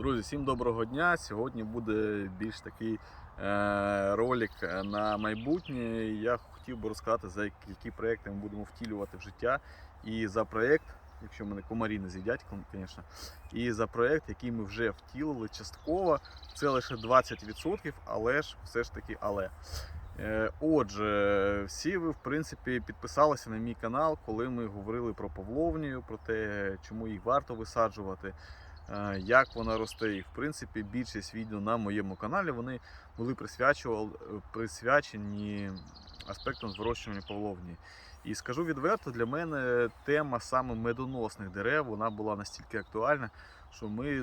Друзі, всім доброго дня. Сьогодні буде більш такий е, ролик на майбутнє. Я хотів би розказати, за які- проекти ми будемо втілювати в життя. І за проект, якщо мене комарі не з'їдять, звісно, і за проект, який ми вже втілили частково. Це лише 20%, але ж все ж таки але. Е, Отже, всі ви в принципі підписалися на мій канал, коли ми говорили про павловнію, про те, чому їх варто висаджувати, як вона росте. І в принципі більшість відео на моєму каналі вони були присвячені аспектам вирощування павловні. І скажу відверто, для мене тема саме медоносних дерев вона була настільки актуальна, що ми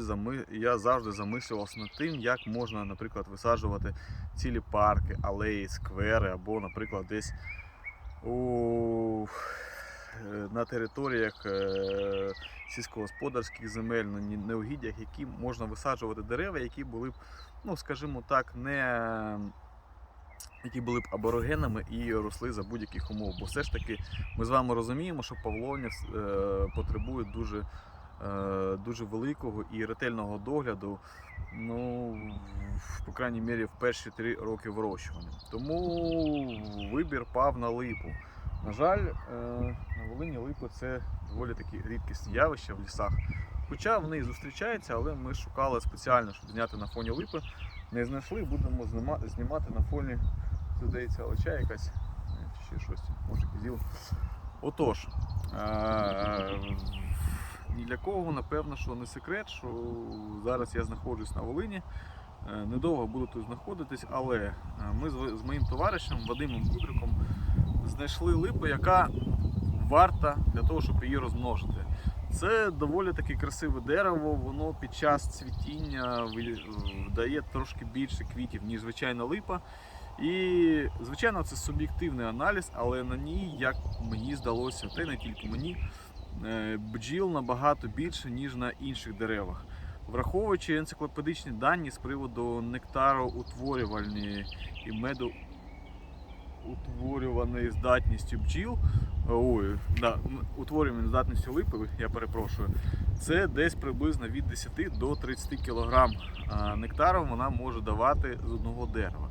я завжди замислювався над тим, як можна, наприклад, висаджувати цілі парки, алеї, сквери, або, наприклад, десь у... е, на територіях е, сільськогосподарських земель, на неугіддях, які можна висаджувати дерева, які були б, ну скажімо так, не які були б аборигенами і росли за будь-яких умов. Бо все ж таки ми з вами розуміємо, що павловня е, потребує дуже, дуже великого і ретельного догляду. Ну, по крайній мірі, в перші три роки вирощування. Тому вибір пав на липу. На жаль, е, на Волині липи це доволі такі рідкісні явища в лісах. Хоча вони і зустрічаються, але ми шукали спеціально, щоб зняти на фоні липи. Не знайшли, будемо знімати на фоні, здається, оча якась, е, чи щось, може кізіл. Отож, е, ні для кого, напевно, що не секрет, що зараз я знаходжусь на Волині. Е, Недовго буду тут знаходитись, але е, ми з моїм товаришем Вадимом Кудриком знайшли липу, яка варта для того, щоб її розмножити. Це доволі таки красиве дерево, воно під час цвітіння дає трошки більше квітів, ніж звичайна липа. І, звичайно, це суб'єктивний аналіз, але на ній, як мені здалося, та й не тільки мені, е, бджіл набагато більше, ніж на інших деревах. Враховуючи енциклопедичні дані з приводу нектароутворювальної і медоутворюваної здатністю бджіл, ой, да, м, утворювальної здатністю липи, я перепрошую, це десь приблизно від 10 до 30 кг нектару вона може давати з одного дерева.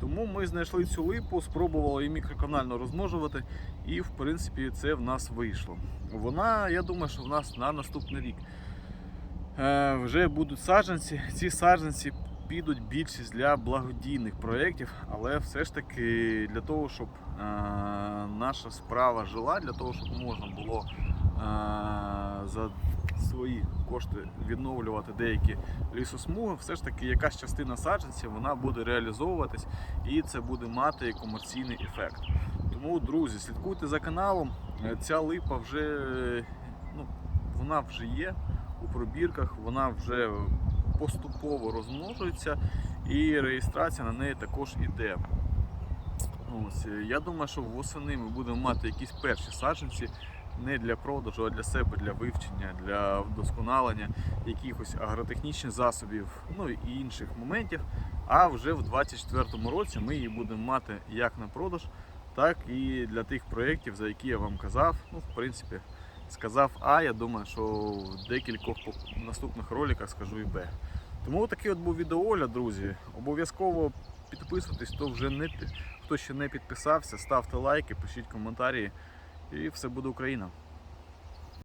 Тому ми знайшли цю липу, спробували її мікроканально розмножувати, і в принципі це в нас вийшло. Вона, я думаю, що в нас на наступний рік е, вже будуть саджанці. Ці саджанці підуть більшість для благодійних проєктів, але все ж таки для того, щоб е, наша справа жила, для того, щоб можна було е, за свої кошти відновлювати деякі лісосмуги, все ж таки якась частина саджанців вона буде реалізовуватись і це буде мати комерційний ефект. Тому, друзі, слідкуйте за каналом. Е, Ця липа вже ну, вона вже є у пробірках, вона вже поступово розмножується і реєстрація на неї також іде. Ось, е, я думаю, що восени ми будемо мати якісь перші саджанці не для продажу, а для себе, для вивчення, для вдосконалення якихось агротехнічних засобів, ну і інших моментів. А вже в 2024 році ми її будемо мати як на продаж, так і для тих проєктів, за які я вам казав. Ну, в принципі, сказав А, я думаю, що в декількох наступних роликах скажу і Б. Тому такий от був відеоогляд, друзі. Обов'язково підписуйтесь, хто вже не хто ще не підписався, ставте лайки, пишіть коментарі, і все буде Україна.